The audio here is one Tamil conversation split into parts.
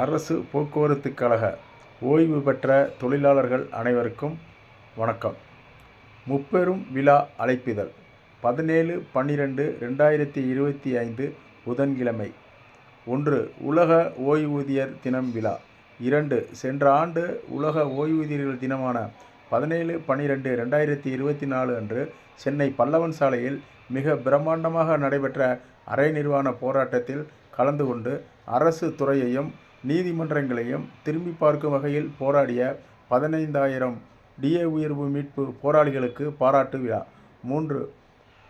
அரசு போக்குவரத்து கழக ஓய்வு பெற்ற தொழிலாளர்கள் அனைவருக்கும் வணக்கம். முப்பெரும் விழா அழைப்பிதழ் பதினேழு பன்னிரெண்டு ரெண்டாயிரத்தி இருபத்தி ஐந்து புதன்கிழமை. ஒன்று உலக ஓய்வூதியர் தினம் விழா. இரண்டு சென்ற ஆண்டு உலக ஓய்வூதியர்கள் தினமான பதினேழு பன்னிரெண்டு ரெண்டாயிரத்தி இருபத்தி நாலு அன்று சென்னை பல்லவன் சாலையில் மிக பிரம்மாண்டமாக நடைபெற்ற அரை நிர்வாண போராட்டத்தில் கலந்து கொண்டு அரசு துறையையும் நீதிமன்றங்களையும் திரும்பி பார்க்கும் வகையில் போராடிய பதினைந்தாயிரம் டிஏ உயர்வு மீட்பு போராளிகளுக்கு பாராட்டு விழா. மூன்று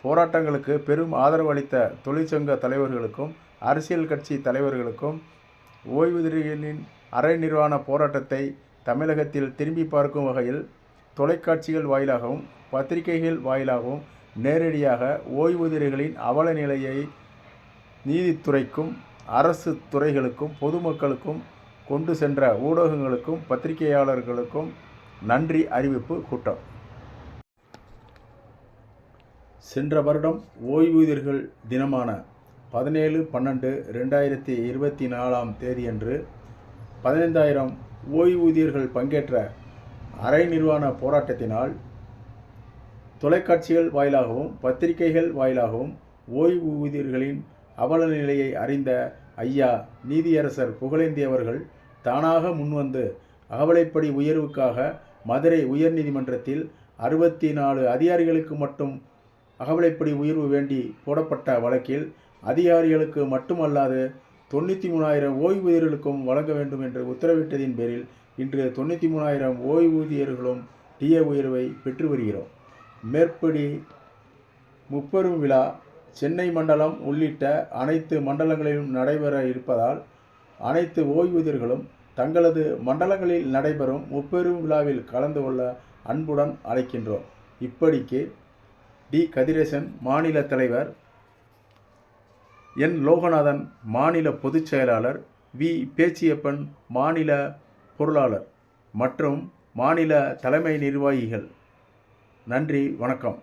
போராட்டங்களுக்கு பெரும் ஆதரவு அளித்த தொழிற்சங்க தலைவர்களுக்கும் அரசியல் கட்சி தலைவர்களுக்கும் ஓய்வூதியர்களின் அரை நிர்வாண போராட்டத்தை தமிழகத்தில் திரும்பி பார்க்கும் வகையில் தொலைக்காட்சிகள் வாயிலாகவும் பத்திரிகைகள் வாயிலாகவும் நேரடியாக ஓய்வூதியர்களின் அவல நிலையை நீதித்துறைக்கும் அரசு துறைகளுக்கும் பொதுமக்களுக்கும் கொண்டு சென்ற ஊடகங்களுக்கும் பத்திரிகையாளர்களுக்கும் நன்றி அறிவிப்பு கூட்டம். சென்ற வருடம் ஓய்வூதியர்கள் தினமான பதினேழு பன்னெண்டு ரெண்டாயிரத்தி இருபத்தி நாலாம் தேதியன்று பதினைந்தாயிரம் ஓய்வூதியர்கள் பங்கேற்ற அரை நிர்வாண போராட்டத்தினால் தொலைக்காட்சிகள் வாயிலாகவும் பத்திரிகைகள் வாயிலாகவும் ஓய்வூதியர்களின் அவல நிலையை அறிந்த ஐயா நீதியரசர் புகழேந்தி அவர்கள் தானாக முன்வந்து அகவலைப்படி உயர்வுக்காக மதுரை உயர்நீதிமன்றத்தில் அறுபத்தி நாலு அதிகாரிகளுக்கு மட்டும் அகவலைப்படி உயர்வு வேண்டி போடப்பட்ட வழக்கில் அதிகாரிகளுக்கு மட்டுமல்லாது தொண்ணூற்றி மூணாயிரம் ஓய்வூதியர்களுக்கும் வழங்க வேண்டும் என்று உத்தரவிட்டதின் பேரில் இன்று தொண்ணூற்றி மூணாயிரம் ஓய்வூதியர்களும் டிஏ உயர்வை பெற்று வருகிறோம். மேற்படி முப்பெரும் விழா சென்னை மண்டலம் உள்ளிட்ட அனைத்து மண்டலங்களிலும் நடைபெற இருப்பதால் அனைத்து ஓய்வூதியர்களும் தங்களது மண்டலங்களில் நடைபெறும் முப்பெரும் விழாவில் கலந்து கொள்ள அன்புடன் அழைக்கின்றோம். இப்படிக்கு டி. கதிரேசன் மாநில தலைவர் என். லோகநாதன் மாநில பொதுச் செயலாளர் வி. பேச்சியப்பன் மாநில பொருளாளர் மற்றும் மாநில தலைமை நிர்வாகிகள். நன்றி வணக்கம்.